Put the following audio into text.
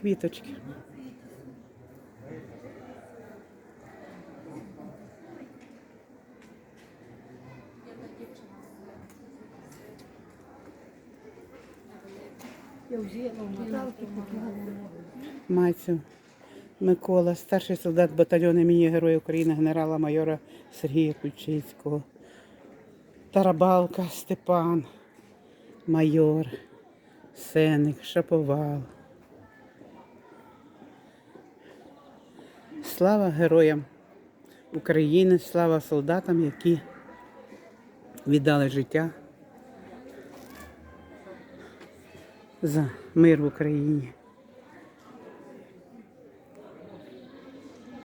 Квіточки. Мацю Микола, старший солдат батальйону імені Героя України генерала майора Сергія Ключицького. Тарабалка Степан, майор, Сеник, Шаповал. Слава героям України, слава солдатам, які віддали життя за мир в Україні.